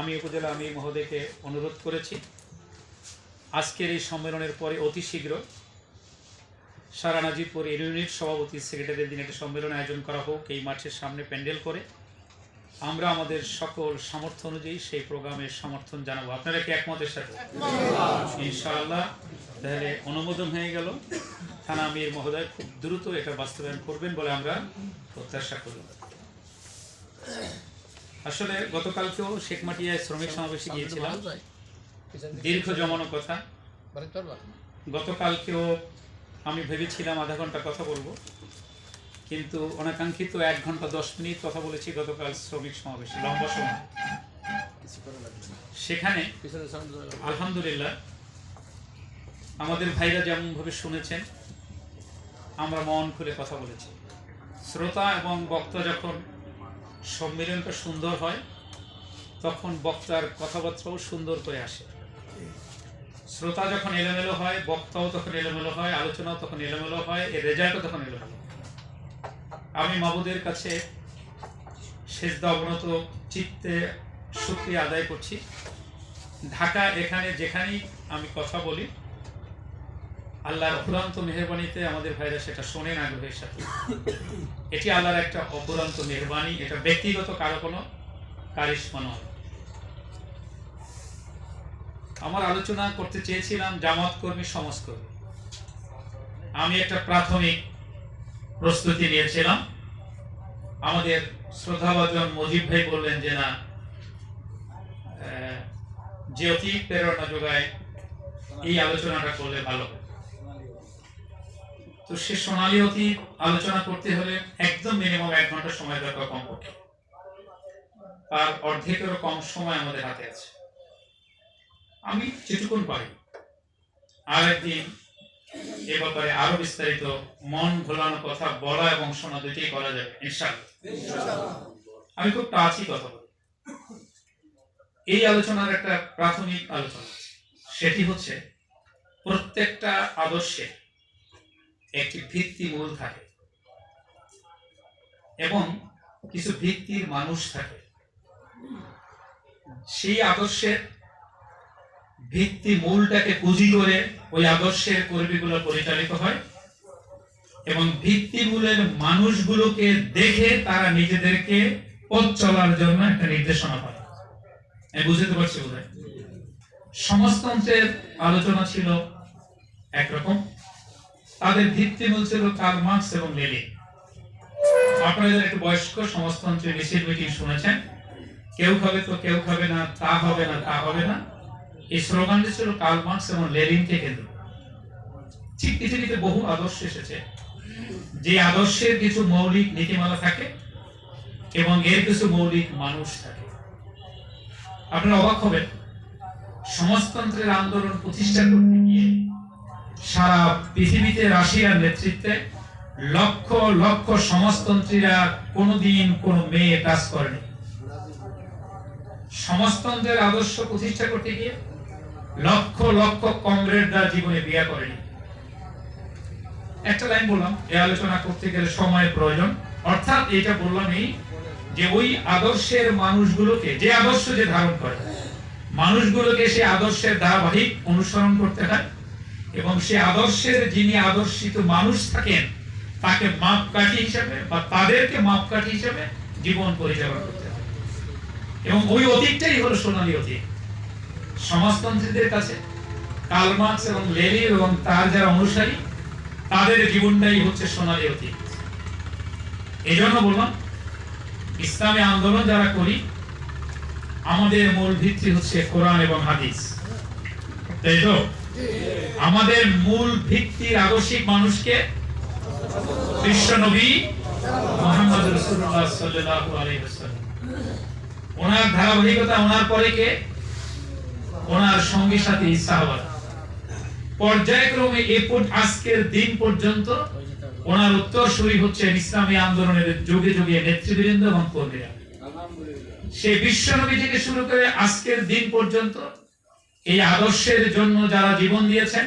আমি উপজেলা আমি মহোদয়কে অনুরোধ করেছি। আজকের এই সম্মেলনের পরে অতি শীঘ্র সারা নাজিরপুর ইউনিট সভাপতি সেক্রেটারির দিন একটি সম্মেলন আয়োজন করা হোক, এই মাঠের সামনে প্যান্ডেল করে। আমরা আমাদের সকল সামর্থ্য অনুযায়ী সেই প্রোগ্রামের সমর্থন জানাব। আপনারা কি একমতের সাথে? ইনশাআল্লাহ। তাহলে অনুমোদন হয়ে গেল। থানা আমির মহোদয় খুব দ্রুত এটা বাস্তবায়ন করবেন বলে আমরা প্রত্যাশা করি। আসলে গতকালকেও শেখ মাটিয়ায় শ্রমিক সমাবেশে গিয়েছিলাম। দীর্ঘ জমানো কথা। গতকালকেও আমি ভেবেছিলাম আধা ঘণ্টা কথা বলব। কিন্তু অনাকাঙ্ক্ষিত এক ঘণ্টা দশ মিনিট কথা বলেছি গতকাল শ্রমিক সমাবেশে লম্বা সময়। সেখানে আলহামদুলিল্লাহ আমাদের ভাইরা যেমনভাবে শুনেছেন আমরা মন খুলে কথা বলেছি। শ্রোতা এবং বক্তা যখন সম্মিলনটা সুন্দর হয়, তখন বক্তার কথাবার্তাও সুন্দর করে আসে শ্রোতা যখন এলোমেলো হয়, বক্তাও তখন এলোমেলো হয়, আলোচনাও তখন এলোমেলো হয়, এর রেজাল্টও তখন এলোমেলো হয়। আমি মাবুদের কাছে সেজদা অবনত চিত্তে শুক্রিয়া আদায় করছি ঢাকা এখানে যেখানেই আমি কথা বলি আল্লাহর অফুরান্ত মেহরবানিতে আমাদের ভাইরা সেটা শোনেন আগ্রহের সাথে। এটি আল্লাহর একটা অফুরান্ত মেহরবানি, এটা ব্যক্তিগত কারও কোনো কারিশ্মা নয়। আমার আলোচনা করতে চেয়েছিলাম জামাত কর্মী সমাজকর্মী আমি একটা প্রাথমিক প্রস্তুতি নিয়েছিলাম। আমাদের শ্রদ্ধাভাজন মজিব ভাই বললেন যে, না যে অতি প্রেরণা যোগায় এই আলোচনাটা করলে ভালো হয়। তো সে সোনালী অতি আলোচনা করতে হলে একদম মিনিমাম এক ঘণ্টা সময় দরকার কমপক্ষে তার অর্ধেকেরও কম সময় আমাদের হাতে আছে। আমি যেটুকুন পারি। আর একদিন এ ব্যাপারে আরও বিস্তারিত মন ভোলানো কথা বলা এবং শোনা দুটোই করা যাবে ইনশাআল্লাহ। আমি খুব টাচি কথা বলি। এই আলোচনার একটা প্রাথমিক আলোচনা সেটি হচ্ছে প্রত্যেকটা আদর্শে একটি ভিত্তি মূল থাকে। এবং কিছু ভিত্তির মানুষ থাকে। সেই আদর্শের ভিত্তি মূলটাকে পুঁজি করে ওই আদর্শের কর্মীগুলো পরিচালিত হয় এবং ভিত্তি মূলের মানুষগুলোকে দেখে তারা নিজেদেরকে পথ চলার জন্য একটা নির্দেশনা পায়। আমি বুঝতে পারছি বোধ সমাজতন্ত্রের আলোচনা ছিল একরকম। তাদের ভিত্তিমূল ছিল কার্ল মার্কস এবং লেনিন আপনারা একটু বয়স্ক সমাজতন্ত্রের মিছিল মিটিং শুনেছেন, কেউ খাবে তো কেউ খাবে না, তা হবে না, তা হবে না। এই স্লোগানটি ছিল কার্ল মার্কস এবং লেনিনকে কেন্দ্র। ঠিক পৃথিবীতে বহু আদর্শ এসেছে। যে আদর্শের কিছু মৌলিক নীতিমালা থাকে এবং এর কিছু মৌলিক মানুষ থাকে। আপনারা অবাক হবেন, সমাজতন্ত্রের আন্দোলন প্রতিষ্ঠা করতে গিয়ে সারা পৃথিবীতে রাশিয়ার নেতৃত্বে লক্ষ লক্ষ সমাজতন্ত্রীরা কোনোদিন কোনো মেয়ে কাজ করেনি। সমাজতন্ত্রের আদর্শ প্রতিষ্ঠা করতে গিয়ে লক্ষ লক্ষ কমরেডরা জীবনে বিয়ে করেনি। একটা লাইন বললাম এই আলোচনা করতে গেলে সময় প্রয়োজন। অর্থাৎ এটা বললাম এই যে ওই আদর্শের মানুষগুলোকে, যে আদর্শ যে ধারণ করে, মানুষগুলোকে সে আদর্শের ধারাবাহিক অনুসরণ করতে হয়। এবং সে আদর্শের যিনি আদর্শিত মানুষ থাকেন, তাকে মাপকাঠি হিসাবে বা তাদেরকে মাপকাঠি হিসাবে জীবন পরিচালনা করতে হয়। এবং ওই অতীতটাই হলো সোনালী অতীত। সমাজতন্ত্রীদের কাছে কার্ল মার্কস এবং লেলি এবং তার যারা অনুসারী, তাদের জীবনটাই হচ্ছে সোনালী অতীত। এই জন্য বললাম, ইসলামী আন্দোলন যারা করি, আমাদের মূল ভিত্তি হচ্ছে কোরআন এবং হাদিস। তাই তো? আমাদের মূল ভিত্তির আদর্শিক মানুষকে বিশ্ব নবী মোহাম্মদ ওনার ধারাবাহিকতা, ওনার পরে কে? ওনার পর্যায়ক্রমে এ আজকের দিন পর্যন্ত ওনার উত্তরসূরি হচ্ছে ইসলামী আন্দোলনের যুগে যুগে নেতৃবৃন্দ এবং কর্মীরা। সেই বিশ্বনবী থেকে শুরু করে আজকের দিন পর্যন্ত এই আদর্শের জন্য যারা জীবন দিয়েছেন,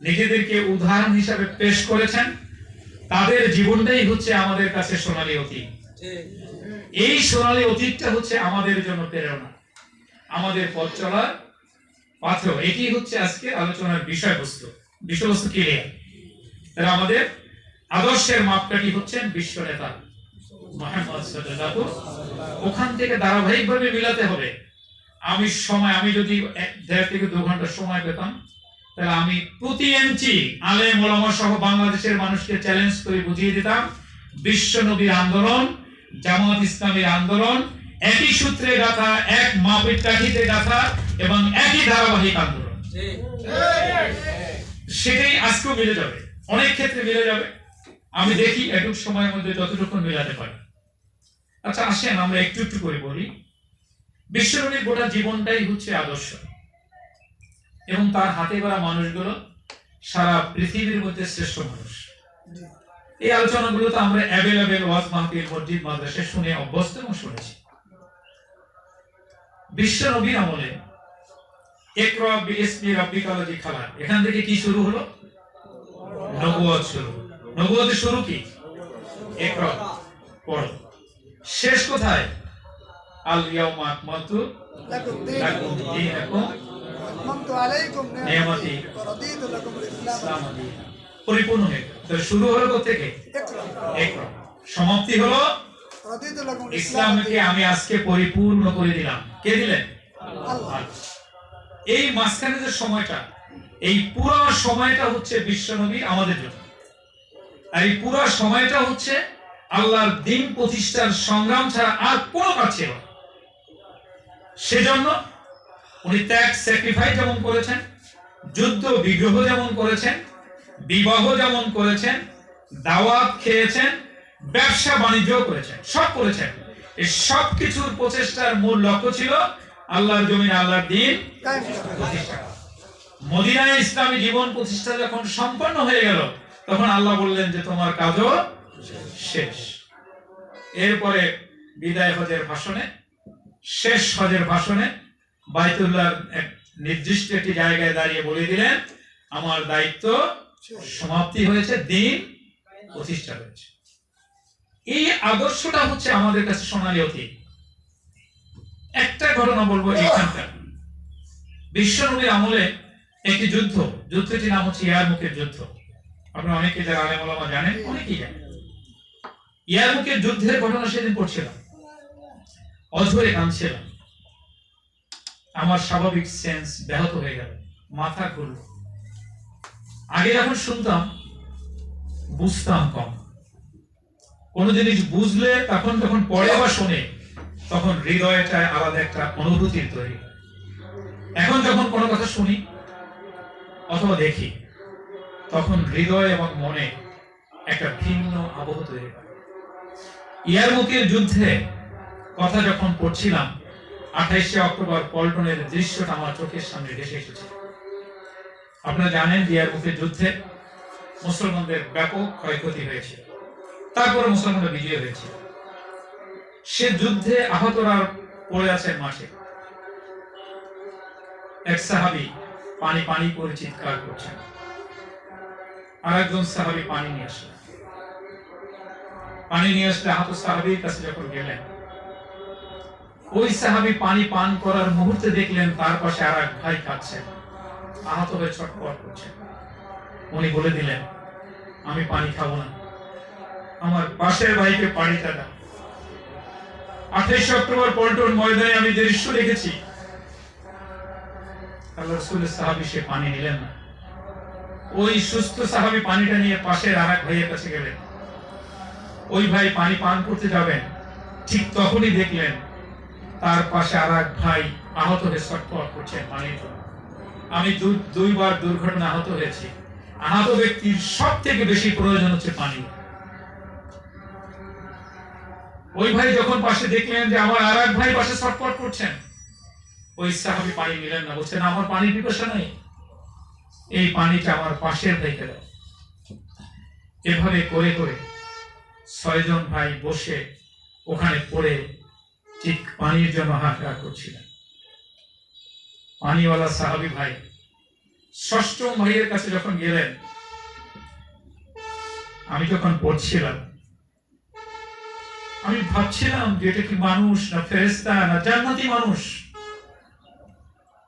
নিজেদেরকে উদাহরণ হিসাবে পেশ করেছেন, তাদের জীবনটাই হচ্ছে আমাদের কাছে সোনালী অতীত। এই সোনালী অতীতটা হচ্ছে আমাদের জন্য প্রেরণা, আমাদের পথ চলার পাথর এটি হচ্ছে আজকে আলোচনার বিষয়বস্তু বিষয়বস্তু ক্লিয়ার তাহলে আমাদের আদর্শের মাপকাঠি হচ্ছেন বিশ্ব নেতা মোহাম্মদ ওখান থেকে ধারাবাহিকভাবে মিলাতে হবে। আমি সময় আমি যদি দেড় থেকে দু ঘণ্টা সময় পেতাম তাহলে আমি প্রতি ইঞ্চি আলেম ওলামা সহ বাংলাদেশের মানুষকে চ্যালেঞ্জ করে বুঝিয়ে দিতাম বিশ্ব নবীর আন্দোলন জামাত ইসলামের আন্দোলন একই সূত্রে গাথা এক মাপের কাঠিতে গাথা এবং একই ধারাবাহিক আন্দোলন। সেটাই আজকেও মিলে যাবে। অনেক ক্ষেত্রে মিলে যাবে। আমি দেখি এটুক সময়ের মধ্যে যতটুকু মিলাতে পারি। আচ্ছা আসেন আমরা একটু একটু করে বলি। বিশ্বনবীর গোটা জীবনটাই হচ্ছে আদর্শ। এবং তার হাতে গড়া মানুষগুলো সারা পৃথিবীর মধ্যে শ্রেষ্ঠ মানুষ। এই আলোচনাগুলো তো আমরা অ্যাভেলেবেল ওয়াজ মাহফিল, মসজিদ মাদ্রাসে শুনে অভ্যস্ত এবং শুনেছি। বিশ্ব নবীর আমলে বিএসপি খালা এখান থেকে কি শুরু হলো? নবুয়ত শুরু। নবুয়তের শুরু কি? একরা, পড়ো। শেষ কোথায়? পরিপূর্ণ হয়ে শুরু হলো সমাপ্তি হলো? ইসলামকে আমি আজকে পরিপূর্ণ করে দিলাম। কে দিলেন? এই মাঝখানে যে সময়টা এই পুরো সময়টা হচ্ছে বিশ্বনবী আমাদের জন্য। আর এই পুরো সময়টা হচ্ছে আল্লাহর দিন প্রতিষ্ঠার সংগ্রাম ছাড়া আর কোনো কাজ ছিল না। সেজন্য উনি ত্যাগ স্যাক্রিফাই যেমন করেছেন, যুদ্ধ, বিগ্রহ যেমন করেছেন, বিবাহ যেমন করেছেন, দাওয়াত খেয়েছেন, ব্যবসা, বাণিজ্য করেছেন, সব করেছেন। এই সব কিছুর প্রচেষ্টার মূল লক্ষ্য ছিল আল্লাহর জমিন আল্লাহর দিন মদিনায় ইসলামী জীবন প্রতিষ্ঠা যখন সম্পন্ন হয়ে গেল, তখন আল্লাহ বললেন যে, তোমার কাজও শেষ। এরপরে বিদায় হজের ভাষণে শেষ হজের ভাষণে বাইতুল্লাহর এক নির্দিষ্ট একটি জায়গায় দাঁড়িয়ে বলে দিলেন, আমার দায়িত্ব সমাপ্তি হয়েছে, দিন প্রতিষ্ঠা হয়েছে। এই আদর্শটা হচ্ছে আমাদের কাছে সোনালী অতীত। একটা ঘটনা বলব এখানকার বিশ্বনবীর আমলে একটি যুদ্ধ, যুদ্ধটির নাম হচ্ছে ইয়ারমুখের যুদ্ধ। আপনারা অনেকে যারা আলেম জানেন, অনেকেই জানেন। ইয়ারমুখের যুদ্ধের ঘটনা সেদিন পড়ছিলাম। অঝরে কাঁদছিলাম আমার স্বাভাবিক সেন্স ব্যাহত হয়ে গেল। মাথা ঘুরল। আগে যখন শুনতাম, বুঝতাম কম। কোন জিনিস বুঝলে তখন যখন পড়ে বা শোনে, তখন হৃদয়টা আলাদা একটা অনুভূতির তৈরি এখন যখন কোনো কথা শুনি অথবা দেখি, তখন হৃদয় এবং মনে একটা ভিন্ন আবহ তৈরি হয়। ইয়ারমুকের যুদ্ধে কথা যখন পড়ছিলাম, আঠাইশে অক্টোবর পল্টনের দৃশ্যটা আমার চোখের সামনে ভেসে এসেছে। আপনারা জানেন যে ইয়ারমুকের যুদ্ধে মুসলমানদের ব্যাপক ক্ষয়ক্ষতি হয়েছে। তারপরে মুসলমানরা বিজয় হয়েছে। সে যুদ্ধে আহতরা পড়ে আছেন মাঠে। এক সাহাবি পানি পানি করে চিৎকার করছেন। আর একজন সাহাবি পানি নিয়ে আসলেন। পানি নিয়ে আসলে আহত সাহাবির কাছে যখন গেলেন ওই সাহাবি পানি পান করার মুহূর্তে দেখলেন তার পাশে আর এক ভাই কাঁদছেন আহত হয়ে ছটপট করছেন উনি বলে দিলেন, আমি পানি খাব না। আমার পাশের ভাইকে পানিটা দাও। আঠাইশে অক্টোবর পল্টন ময়দানে আমি দৃশ্য দেখেছি, আল্লাহ রসুলের সাহাবি সে পানি নিলেন না। ওই সুস্থ সাহাবি পানিটা নিয়ে পাশের আর এক ভাইয়ের কাছে গেলেন। ওই ভাই পানি পান করতে যাবেন, ঠিক তখনই দেখলেন তার পাশে আর এক ভাই আহত হয়ে ছটফট করছেন পানির আমি দুইবার দুর্ঘটনা আহত হয়েছি। আহত ব্যক্তির সব থেকে বেশি প্রয়োজন হচ্ছে পানি ওই ভাই যখন পাশে দেখলেন যে আমার আর এক ভাই পাশে ছটফট করছেন, ওই সাহাবি পানি নিলেন না। বলছেন, আমার পানির পিপাসা নেই। এই পানিটা আমার পাশের ভাইকে দাও। এভাবে করে করে ছয়জন ভাই বসে ওখানে পড়ে ঠিক পানির জন্য হাহাকার করছিলেন। পানিওয়ালা সাহাবি ভাই ষষ্ঠম ভাইয়ের কাছে যখন গেলেন, আমি যখন পড়ছিলাম আমি ভাবছিলাম যে এটা কি মানুষ না ফেরেস্তা না জান্নাতি মানুষ?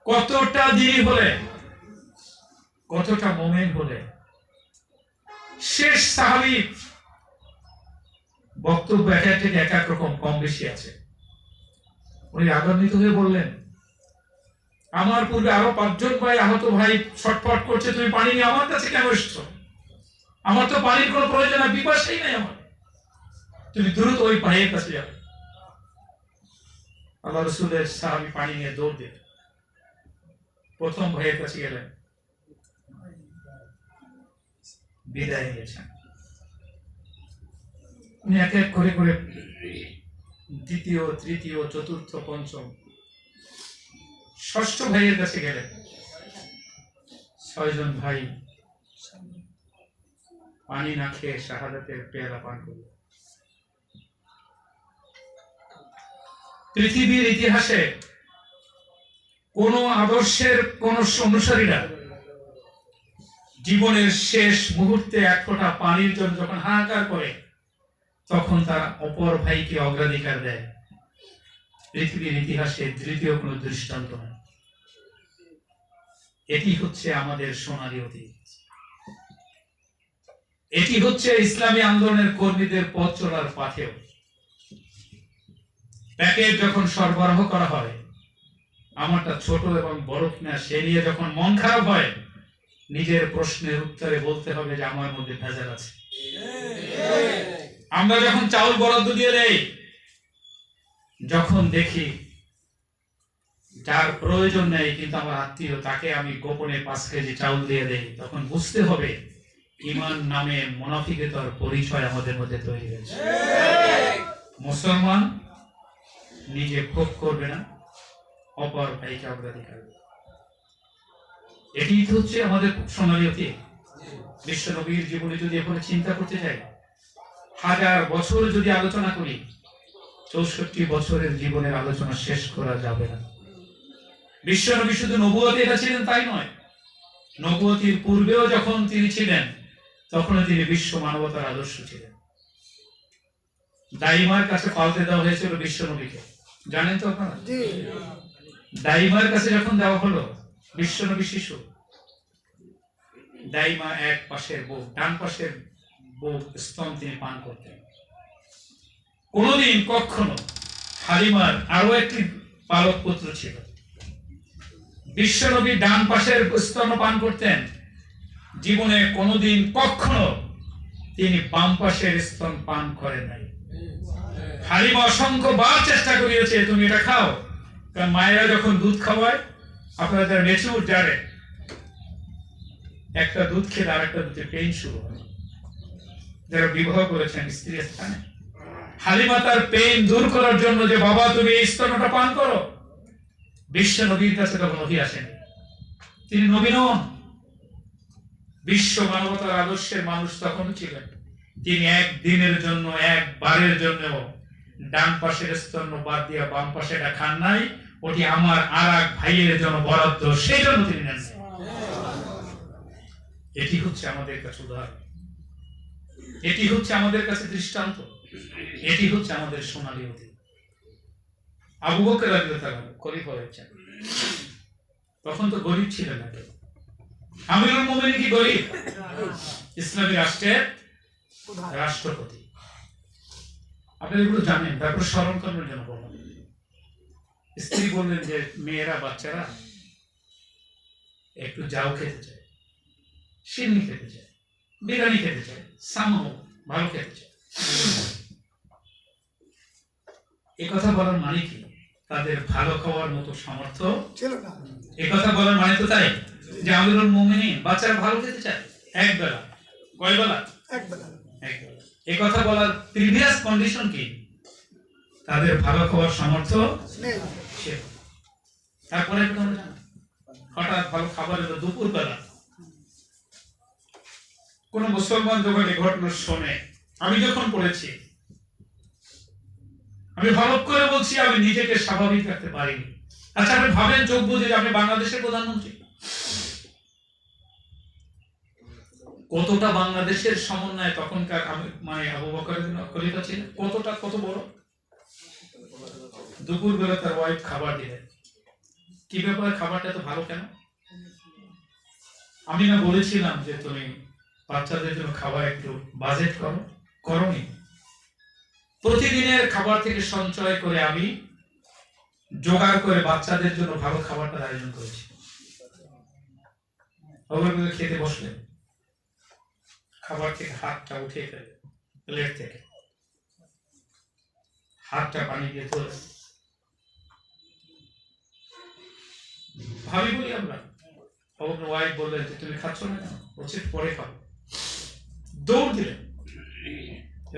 কতটা দেরি হলে, কতটা মোমেন্ট হলে। শেষ সাহাবি বক্তব্য এক এক রকম কম বেশি আছে। উনি রাগান্বিত হয়ে বললেন, আমার পূর্বে আরও পাঁচজন ভাই আহত ভাই ছটফট করছে, তুমি পানি নিয়ে আমার কাছে কেন এসছো? আমার তো পানির কোনো প্রয়োজন নাই বিপাশাই নাই আমার। তুমি দ্রুত ওই ভাইয়ের কাছে যাবে আল্লাহ রসুলের সাহাবি পানি নিয়ে দৌড় দিলেন। প্রথম ভাইয়ের কাছে গেলেন। বিদায় নিয়েছেন। উনি এক এক করে করে দ্বিতীয়, তৃতীয়, চতুর্থ, পঞ্চম। ষষ্ঠ ভাইয়ের কাছে গেলেন ছয়জন ভাই। পানি না খেয়ে শাহাদাতের পেয়ালা পান করল। পৃথিবীর ইতিহাসে কোন আদর্শের কোন অনুসারীরা জীবনের শেষ মুহূর্তে এক ফোঁটা পানির জন্য যখন হাহাকার করে তখন তারা অপর ভাইকে অগ্রাধিকার দেয়। পৃথিবীর ইতিহাসে দ্বিতীয় কোনো দৃষ্টান্ত। নয় এটি হচ্ছে আমাদের সোনালী অতীত। এটি হচ্ছে ইসলামী আন্দোলনের কর্মীদের পথ চলার পাথেও। প্যাকেট যখন সরবরাহ করা হয়, আমারটা ছোট এবং বড় কিনা সে নিয়ে যখন মন খারাপ হয়, নিজের প্রশ্নের উত্তরে বলতে হবে যে আমার মধ্যে ভেজাল আছে। আমরা যখন চাউল বরাদ্দ দিয়ে দেই, যখন দেখি যার প্রয়োজন নেই, কিন্তু আমার আত্মীয়, তাকে আমি গোপনে পাঁচ কেজি চাউল দিয়ে দেই, তখন বুঝতে হবে ইমান নামে মুনাফিকতার পরিচয় আমাদের মধ্যে তৈরি হয়েছে মুসলমান নিজে ভোগ করবে না, অপর ভাইকে অগ্রাধিকার। এটি হচ্ছে আমাদের সোনালী বিশ্ব নবীর জীবনে যদি এখন চিন্তা করতে যাই হাজার বছর যদি আলোচনা করি চৌষট্টি বছরের জীবনের আলোচনা শেষ করা যাবে না। বিশ্ব নবী শুধু নবুয়তে এটা ছিলেন তাই নয়। নবুয়তির পূর্বেও যখন তিনি ছিলেন তখনও তিনি বিশ্ব মানবতার আদর্শ ছিলেন। দাইমার কাছে পাল্টে দেওয়া হয়েছিল বিশ্ব নবীকে। জানেন তো আপনারা? জি। দাইমার কাছে যখন দেওয়া হলো বিশ্বনবী শিশু দাইমা এক পাশের বুক ডান পাশের বুক স্তন তিনি পান করতেন। কোনদিন কখনো হালিমার আরও একটি পালক পুত্র ছিল। বিশ্বনবী ডান পাশের স্তন পান করতেন। জীবনে কোনোদিন কখনো তিনি বাম পাশের স্তন পান করেন নাই। হালিমা অসংখ্য বার চেষ্টা করিয়েছে, তুমি এটা খাও। কারণ মায়েরা যখন দুধ খাওয়ায় আপনারা যারা মেচুর জানে একটা দুধ খেলে আর একটা দুধে পেইন শুরু হয়। যারা বিবাহ করেছেন, স্ত্রী স্থানে। হালিমা তার পেইন দূর করার জন্য যে, বাবা, তুমি এই স্তনটা পান করো। বিশ্ব নবীর কাছে তখন নবী আসেনি। তিনি নবী নন। বিশ্ব মানবতার আদর্শের মানুষ তখন ছিলেন। তিনি এক দিনের জন্য একবারের জন্য ডান পাশের স্তন বাদ দিয়ে বাম পাশেটা খান নাই। ওটি আমার আর এক ভাইয়ের জন্য বরাদ্দ, সেই জন্য তিনি নেন। এটি হচ্ছে আমাদের কাছে উদাহরণ। এটি হচ্ছে আমাদের কাছে দৃষ্টান্ত। এটি হচ্ছে আমাদের সোনালী অতীত। আবু বকর রাদিয়াল্লাহু তাআলা খলিফা হয়েছেন। তখন তো গরিব ছিলেন না আমিরুল মুমিনিন কি গরিব? ইসলামী রাষ্ট্রের রাষ্ট্রপতি। আপনারা এগুলো জানেন, তারপর স্মরণ করার জন্য বললাম স্ত্রী বললেন যে, মেয়েরা, বাচ্চারা, একটু যাও খেতে চায়। সিন্নি খেতে চায়, বিরিয়ানি খেতে চায়। সামো ভালো চায় এ কথা বলার মানে কি? তাদের ভালো খাওয়ার মতো সামর্থ্য? ছিল না। এ কথা বলার মানে তো তাই যে মুমিনিন বাচ্চারা ভালো খেতে চায়। এক বেলা কয় বেলা এক বেলা। এ কথা বলার প্রিভিয়াস কন্ডিশন কি? তাদের ভালো খাওয়ার সামর্থ্য? তারপরে হঠাৎ ভালো খাবার এলো দুপুর বেলা কোন মুসলমান যখন এই ঘটনা শোনে, আমি যখন পড়েছি, আমি হলপ করে বলছি, আমি নিজেকে স্বাভাবিক রাখতে পারিনি। আচ্ছা আপনি ভাবেন যোগ্য যে আপনি বাংলাদেশের প্রধানমন্ত্রী? কতটা বাংলাদেশের সমন্বয় তখনকার মানে আবু বকরের খলিফা ছিলেন কতটা, কত বড়? দুপুর বেলা তার ওয়াইফ খাবার দিলেন কি ব্যাপার খাবারটা তো ভালো কেন? আমি না বলেছিলাম যে তুমি বাচ্চাদের জন্য খাবার একটু বাজেট করো, করনি? প্রতিদিনের খাবার থেকে সঞ্চয় করে আমি জোগাড় করে বাচ্চাদের জন্য ভালো খাবারটার আয়োজন করেছি। ওগুলো খেতে বসলে খাবার থেকে হাতটা উঠে ফেলে প্লেট থেকে। হাতটা পানি দিয়ে ধরে ভাবি বলি আমরা ওয়াইফ বললেন যে, তুমি খাচ্ছ না বলছে, পরে খাব। দৌড় দিলেন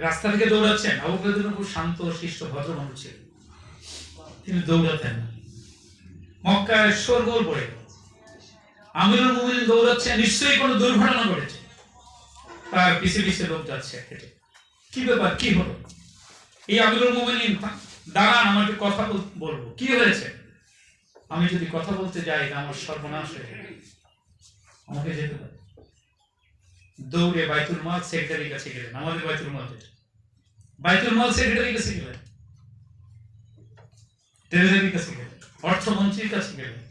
রাস্তা থেকে দৌড়াচ্ছেন। জন্য খুব শান্ত, শিষ্ট, ভদ্র মানুষ ছিলেন। তিনি দৌড়াতেন। মক্কায় শোরগোল পড়ে আমিরুল মুমিনিন দৌড়াচ্ছেন নিশ্চয়ই কোনো দুর্ঘটনা ঘটেছে। তার পিছে পিছে লোক যাচ্ছে হেঁটে কি ব্যাপার? কি হলো? এই আমিরুল মুমিনিন, দাঁড়ান আমার একটু কথা বল- বলব। কি হয়েছে? আমি যদি কথা বলতে যাই, আমার সর্বনাশ হয়ে যাবে। আমাকে যেতে দৌড়ে বাইতুল মাল সেক্রেটারির কাছে গেলেন আমাদের বাইতুল মাল বাইতুল মাল সেক্রেটারির কাছে গেলেন। ট্রেজারির কাছে গেলেন অর্থমন্ত্রীর কাছে গেলেন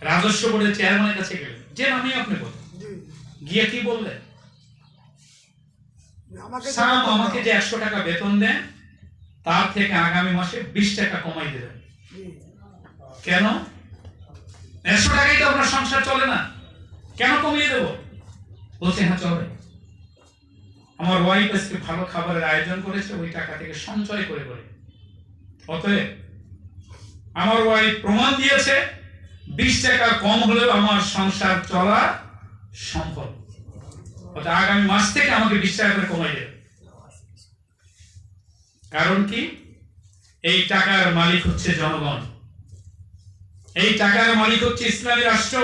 রাজস্ব বোর্ডের চেয়ারম্যানের কাছে গেলেন। যে আমি আপনি বলেন গিয়ে কি বললেন? আমাকে সাম আমাকে যে একশো টাকা বেতন দেন তার থেকে আগামী মাসে বিশ টাকা কমাই দেবেন। কেন? একশো টাকাই তো আপনার সংসার চলে না। কেন কমিয়ে দেবো? বলছে হ্যাঁ চলে। আমার ওয়াইফ আজকে ভালো খাবারের আয়োজন করেছে, ওই টাকা থেকে সঞ্চয় করে করে অতএব আমার ওয়াইফ প্রমাণ দিয়েছে, বিশ টাকা কম হলেও আমার সংসার চলা সম্ভব। অর্থাৎ আগামী মাস থেকে আমাকে বিশ টাকা করে কমাই দেবে। কারণ কি? এই টাকার মালিক হচ্ছে জনগণ। এই টাকার মালিক হচ্ছে ইসলামী রাষ্ট্র।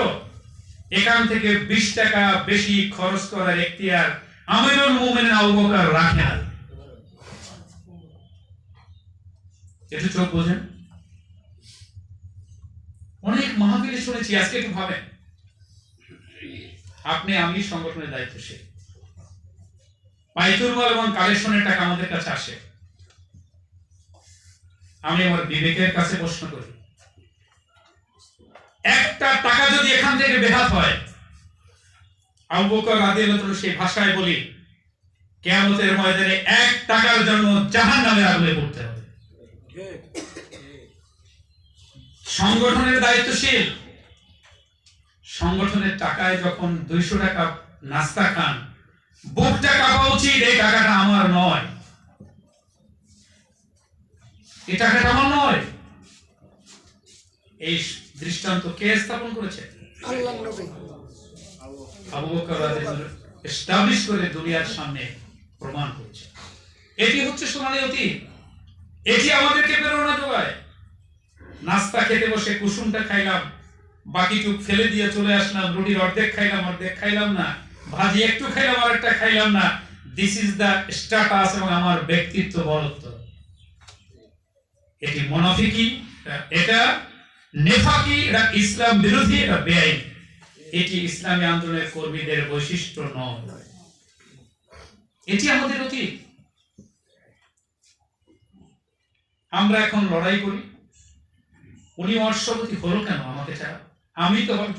এখান থেকে বিশ টাকা বেশি খরচ করার এখতিয়ার আমিরুল মুমিনিন আবু বকর রাখে না একটু চোখ বোঝেন। অনেক মাহফিলে শুনেছি, আজকে একটু ভাবেন। আপনি আমি সংগঠনের দায়িত্বশীল। পাইতুল মাল এবং কালেকশনের টাকা আমাদের কাছে আসে। আমি আমার বিবেকের কাছে প্রশ্ন করি। একটা টাকা যদি এখান থেকে বেহাত হয়, আবু বকর রাদিয়াল্লাহু সেই ভাষায় বলি, কিয়ামতের ময়দানে এক টাকার জন্য জাহান্নামের আগুনে পড়তে হবে। সংগঠনের দায়িত্বশীল, সংগঠনের টাকায় যখন দুইশো টাকা নাস্তা খান বুকটা কাঁপা উচিত, এই টাকাটা আমার নয়। এই টাকাটা আমার নয়। এই দৃষ্টান্ত কে স্থাপন করেছে? আল্লাহ নবী। আবু বকর এস্টাবলিশ করে দুনিয়ার সামনে প্রমাণ করেছে। এটি হচ্ছে সোনালী অতীত। এটি আমাদেরকে প্রেরণা যোগায়। নাস্তা খেতে বসে কুসুমটা খাইলাম বাকিটুক ফেলে দিয়ে চলে আসলাম রুটির অর্ধেক খাইলাম অর্ধেক খাইলাম না ভাজি একটু খাইলাম আর একটা খাইলাম না। দিস ইজ দা স্ট্যাটাস এবং আমার ব্যক্তিত্ব বলত্ব এটি মুনাফিকি এটা নেফাকি, এটা ইসলাম বিরোধী বেআইন। এটি ইসলামী আন্দোলনের কর্মীদের বৈশিষ্ট্য নয়। এটি আমাদের আমরা এখন লড়াই করি। উনি অশ্বপতি হলো কেন আমাকে ছাড়া? আমি তো হওয়ার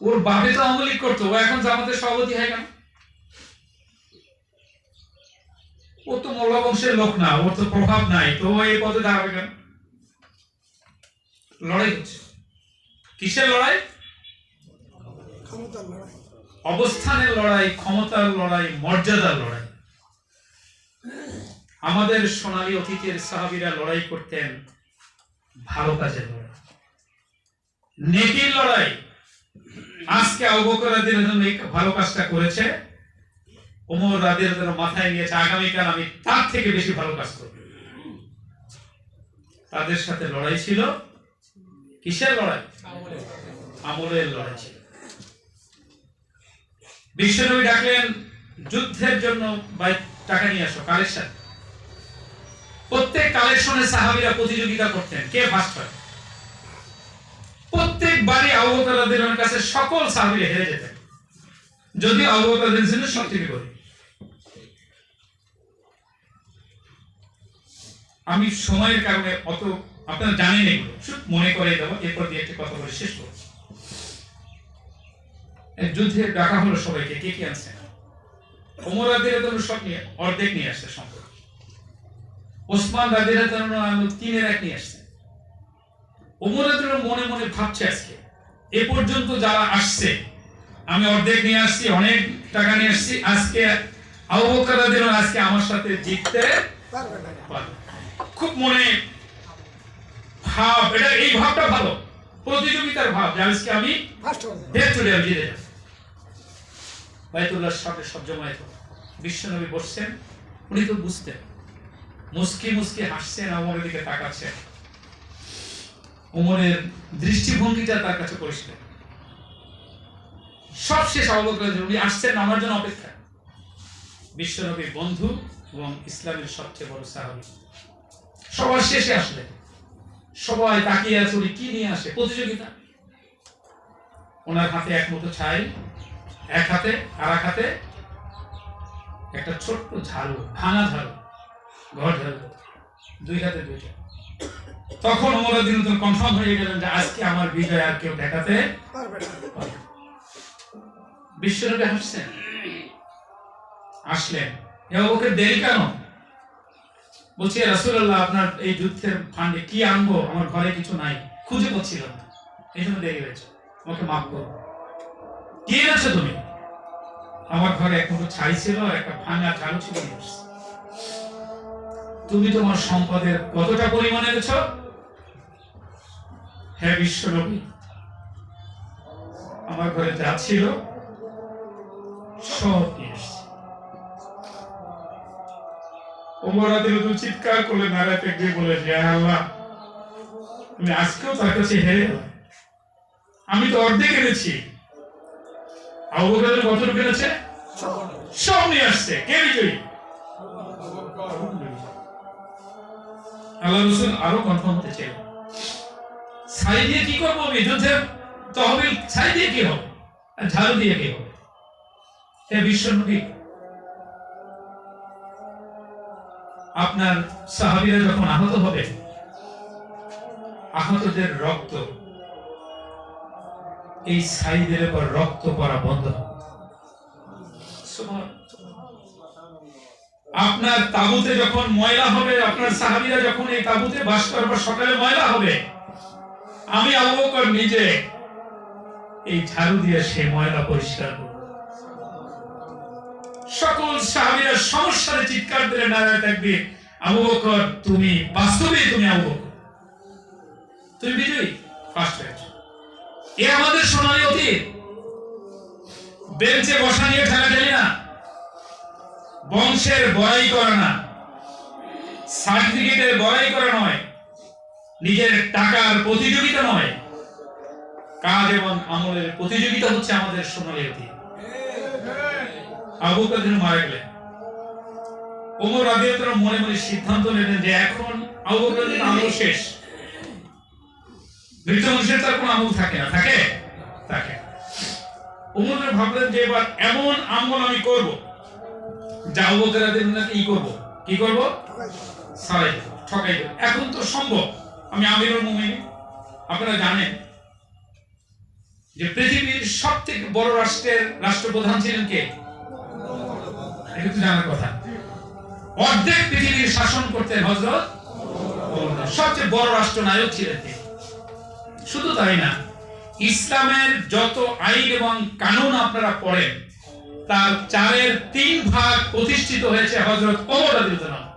ওর বাবে তো আমলিক করতো, ও এখন জামাতের সভাপতি হয় কেন? ও তো মোল্লা বংশের লোক না ওর তো প্রভাব নাই। তো এই পদে দাঁড়াবে কেন? লড়াই হচ্ছে। কিসের লড়াই? অবস্থানের লড়াই ক্ষমতার লড়াই মর্যাদার লড়াই। আমাদের সোনালী অতীতের সাহাবিরা লড়াই করতেন ভালো কাজের লড়াই। নেকির লড়াই। আজকে অবকর আনহু এই ভালো কাজটা করেছে। ওমর আনহু মাথায় নিয়েছে আগামীকাল আমি তার থেকে বেশি ভালো কাজ করব। তাদের সাথে লড়াই ছিল। কিসের লড়াই? আমলের লড়াই ছিল। বিশ্বনবী ডাকলেন, যুদ্ধের জন্য টাকা নিয়ে আসো প্রত্যেক কালেকশনে সাহাবীরা প্রতিযোগিতা করতেন, কে ফার্স্ট হয়? প্রত্যেকবারই আবু বকর কাছে সকল সাহাবীরা হেরে যেতেন। যদি আবু বকর ছিলেন আমি সময়ের কারণে অত আপনারা জানেন এগুলো। মনে করে দেবো, এরপর দিয়ে একটা কথা বলে শেষ করব যুদ্ধে ডাকা হলো সবাইকে, কে কে আনছে? সব নিয়ে, অর্ধেক নিয়ে আসছে সম্পর্ক। ওসমান তিনের এক নিয়ে আসছে। মনে মনে ভাবছে আজকে, এ পর্যন্ত যারা আসছে, আমি অর্ধেক নিয়ে আসছি, অনেক টাকা নিয়ে আসছি, আজকে আবু আজকে আমার সাথে জিততে পারবে না। খুব মনে ভাব এটা এই ভাবটা ভালো। প্রতিযোগিতার ভাব যে আজকে আমি? জিতে বাইতুল্লাহর সামনে সব জমায়েত বিশ্বনবী বসছেন উনি তো বুঝতেন। মুসকি মুসকি হাসছেন ওমরের দিকে তাকাচ্ছেন। ওমরের দৃষ্টিভঙ্গিটা তার কাছে পরিষ্কার। সব শেষ অবকর উনি আসছেন আমার জন্য অপেক্ষা। বিশ্বনবীর বন্ধু এবং ইসলামের সবচেয়ে বড় সাহাবী। সবার শেষে আসলে। সবাই তাকিয়ে আছে উনি, কি নিয়ে আসে? প্রতিযোগিতা। ওনার হাতে এক মুঠো ছাই, এক হাতে, আর এক হাতে একটা ছোট্ট ঝাড়ু, ভাঙা ঝাড়ু, ঘর ঝাড়ু। দুই হাতে দুইটা। তখন দিন কনফার্ম হয়ে গেলেন যে আজকে আমার বিজয় আর কেউ দেখাতে পারবে। বিশ্বনবী হাসছেন। আসলেন। এ ওকে দেরি কেন? বলছি রাসূলুল্লাহ, আপনার এই যুদ্ধের ফান্ডে কি আনব আমার ঘরে কিছু নাই। খুঁজে পাচ্ছিলাম না। এই জন্য দেরি হয়েছে আমাকে মাফ করো। কি এনেছো তুমি? আমার ঘরে এক মুঠো ছাই ছিল, একটা ভাঙা ঝাড়ু ছিল। তুমি তোমার সম্পদের কতটা পরিমাণ এনেছো? হ্যাঁ বিশ্বনবী আমার ঘরে যা ছিল, সব নিয়ে এসেছি। ওমর রাদিয়াল্লাহু চিৎকার করলে নারায় গিয়ে বলে যে আল্লাহ আমি আজকেও তার কাছে হেরে আমি তো অর্ধেক এনেছি। আবু বকর কত এনেছে? সব নিয়ে আসছে। কে বিজয়ী? আল্লাহ রসুল আরও কনফার্ম হতে চাই ছাই দিয়ে কি করব আমি? যুদ্ধের তহবিল ছাই দিয়ে কি হবে? ঝাড়ু দিয়ে কি হবে? হে বিশ্বনবী আপনার সাহাবীরা যখন আহত হবে, আহতদের রক্ত, এই সাইদের উপর রক্ত পড়া বন্ধ আপনার তাবুতে যখন ময়লা হবে, আপনার সাহাবীরা যখন এই তাবুতে বাস করবার সকালে ময়লা হবে, আমি আবু বকর নিজে এই ঝাড়ু দিয়ে সে ময়লা পরিষ্কার করব। সকল সাহাবীরা সমস্যারে চিৎকার দিলে নারায় থাকবে। আবু বকর, তুমি বাস্তবে তুমি আবু বকর। তুমি বিজয়ী? ফার্স্ট হয়েছ এ আমাদের সোনালী অতীত। বেঞ্চে বসা নিয়ে ঠেলাঠেলি না। বংশের বড়াই করা না। সার্টিফিকেটের বড়াই করা নয়। নিজের টাকার প্রতিযোগিতা নয়। কাজ এবং আমলের প্রতিযোগিতা হচ্ছে আমাদের সোনালী অতীত। আবু মারা গেলেন। ওমর মনে মনে সিদ্ধান্ত নিলেন যে এখন আমল শেষ। মৃত মানুষের তার কোনো আমল থাকে না, থাকে? থাকে। ওমর ভাবলেন যে এবার এমন আমল আমি করব, যা ই করব। কি করব? সারাই ঠকাই এখন তো সম্ভব, আমি আমিরুল আপনারা জানেন যে পৃথিবীর সব থেকে বড় রাষ্ট্রের রাষ্ট্রপ্রধান ছিলেন কে? এটা তো জানার কথা। অর্ধেক পৃথিবীর শাসন করতেন হজরত সবচেয়ে বড় রাষ্ট্রনায়ক ছিলেন তিনি। শুধু তাই না, ইসলামের যত আইন এবং কানুন আপনারা পড়েন, তার চারের তিন ভাগ প্রতিষ্ঠিত হয়েছে হজরত ওমর রাদিয়াল্লাহু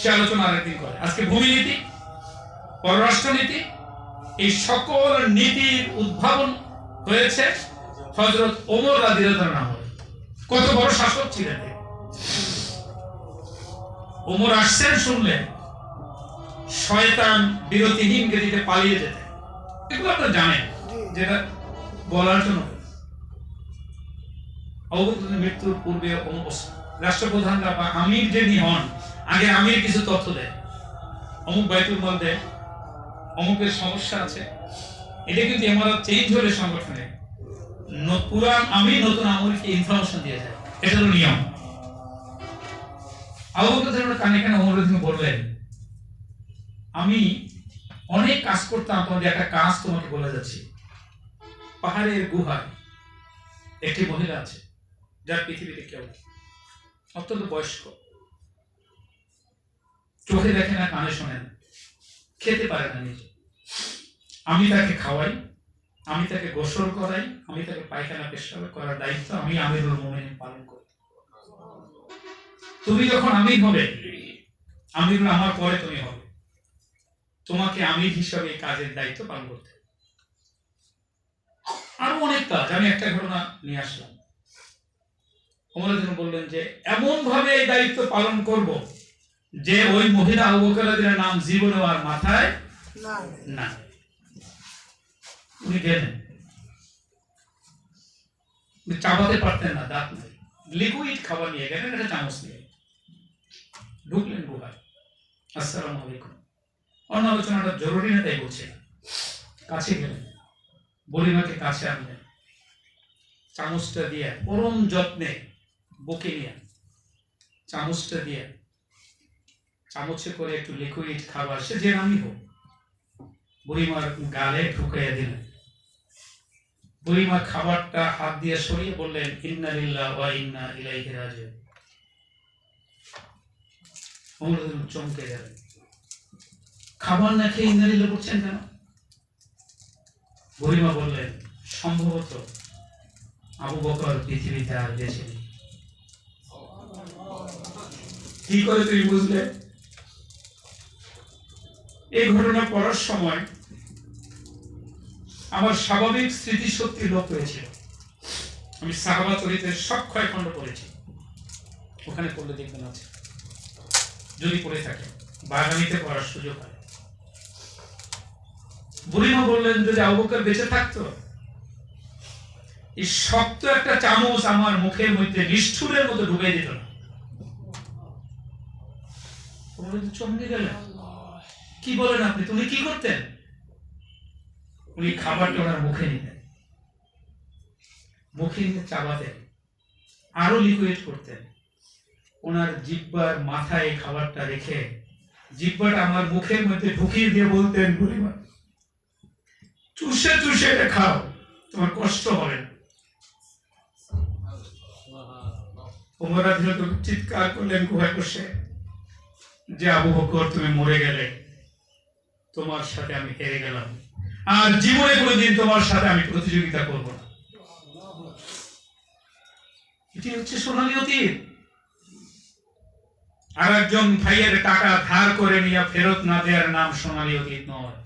সে আলোচনা আরেকদিন করে। আজকে ভূমিনীতি, পররাষ্ট্রনীতি, এই সকল নীতির উদ্ভাবন হয়েছে। হজরত ওমর রাদিয়াল্লাহু আনহু কত বড় শাসক ছিলেন ওমর আসছেন শুনলেন শয়তান বিরতিহীন গতিতে পালিয়ে যেতে। এগুলো আপনারা জানেন যেটা বলার জন্য। অবগত মৃত্যুর পূর্বে রাষ্ট্রপ্রধানরা বা আমির যিনি হন আগে আমির কিছু তথ্য দেয় অমুক বাইতুল মাল দেয় অমুকের সমস্যা আছে। এটা কিন্তু এমারত চেঞ্জ হলে সংগঠনে পুরান আমির নতুন আমলকে ইনফরমেশন দিয়ে যায় এটা হলো নিয়ম। আবু বকর কানে কানে ওমর রাদিয়াল্লাহু বললেন, আমি অনেক কাজ করতাম, তোমাদের একটা কাজ তোমাকে বলে যাচ্ছি। পাহাড়ের গুহায় একটি মহিলা আছে, যার পৃথিবীতে কেউ অত্যন্ত বয়স্ক। চোখে দেখে না, কানে শোনে না, খেতে পারে না নিজে। আমি তাকে খাওয়াই আমি তাকে গোসল করাই আমি তাকে পায়খানা পেশাব করার দায়িত্ব আমি আমিরুল মোমেনিন পালন করি। তুমি যখন আমির হবে আমিরুল আমার পরে তুমি হবে। তোমাকে আমির হিসাবে এই কাজের দায়িত্ব পালন করতে আরও অনেক কাজ আমি একটা ঘটনা নিয়ে আসলাম। অমরাজন বললেন যে এমন ভাবে এই দায়িত্ব পালন করব যে ওই মহিলা আবু নাম জীবনে আর মাথায় না। না উনি গেলেন। চাবাতে পারতেন না দাঁত নাই লিকুইড খাবার নিয়ে গেলেন, একটা চামচ নিয়ে ঢুকলেন গুহায়। আসসালামু আলাইকুম। অন্য আলোচনাটা জরুরি না তাই বলছি না। কাছে গেলেন। বলিমাকে কাছে আনলেন। চামচটা দিয়ে পরম যত্নে বুকে নিয়ে চামচটা দিয়ে। চামচে করে একটু লিকুইড খাবার, সে যে নামই হোক। বুড়িমার গালে ঢুকাইয়া দিলেন। বুড়িমা খাবারটা হাত দিয়ে সরিয়ে বললেন, ইন্না লিল্লাহ ওয়া ইন্না ইলাইহি রাজিউন। রাদিয়াল্লাহু চমকে গেলেন। খাবার না খেয়ে ইন্না বলছেন কেন? বুড়িমা বললেন, সম্ভবত আবু বকর পৃথিবীতে আর বেঁচে নেই। কি করে তুমি বুঝলে? এই ঘটনা পড়ার সময় আমার স্বাভাবিক স্মৃতিশক্তি লোপ হয়েছিল আমি সাহাবা চরিত্রের সব খণ্ড পড়েছি ওখানে পড়লে দেখবেন আছে। যদি পড়ে থাকে বা আগামীতে পড়ার সুযোগ হয়। বুড়িমা বললেন, যদি আবু বকর বেঁচে থাকতো, এই শক্ত একটা চামচ আমার মুখের মধ্যে নিষ্ঠুরের মতো ঢুকে দিত না। চমকে গেলেন। কি বলেন আপনি? তুমি কি করতেন? উনি খাবারটা ওনার মুখে নিতেন মুখে নিয়ে চাবাতেন, আরও লিকুইড করতেন। ওনার জিব্বার মাথায় খাবারটা রেখে জিব্বাটা আমার মুখের মধ্যে ঢুকিয়ে দিয়ে বলতেন বুড়িমা চুষে চুষে এটা খাও, তোমার কষ্ট হবে না। চিৎকার করলেন, গুহায় বসে, যে আবু বকর, তুমি মরে গেলে, তোমার সাথে আমি হেরে গেলাম। আর জীবনে কোনোদিন তোমার সাথে আমি প্রতিযোগিতা করব না। এটি হচ্ছে সোনালী অতীত। আর একজন ভাইয়ের টাকা ধার করে নিয়ে ফেরত না দেওয়ার নাম সোনালী অতীত নয়।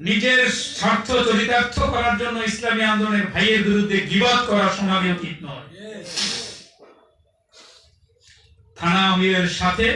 নিজের স্বার্থ চরিতার্থ করার জন্য ইসলামী আন্দোলনের ভাইয়ের বিরুদ্ধে গিবত করা সোনালী অতীত নয়। থানা আমিরের সাথে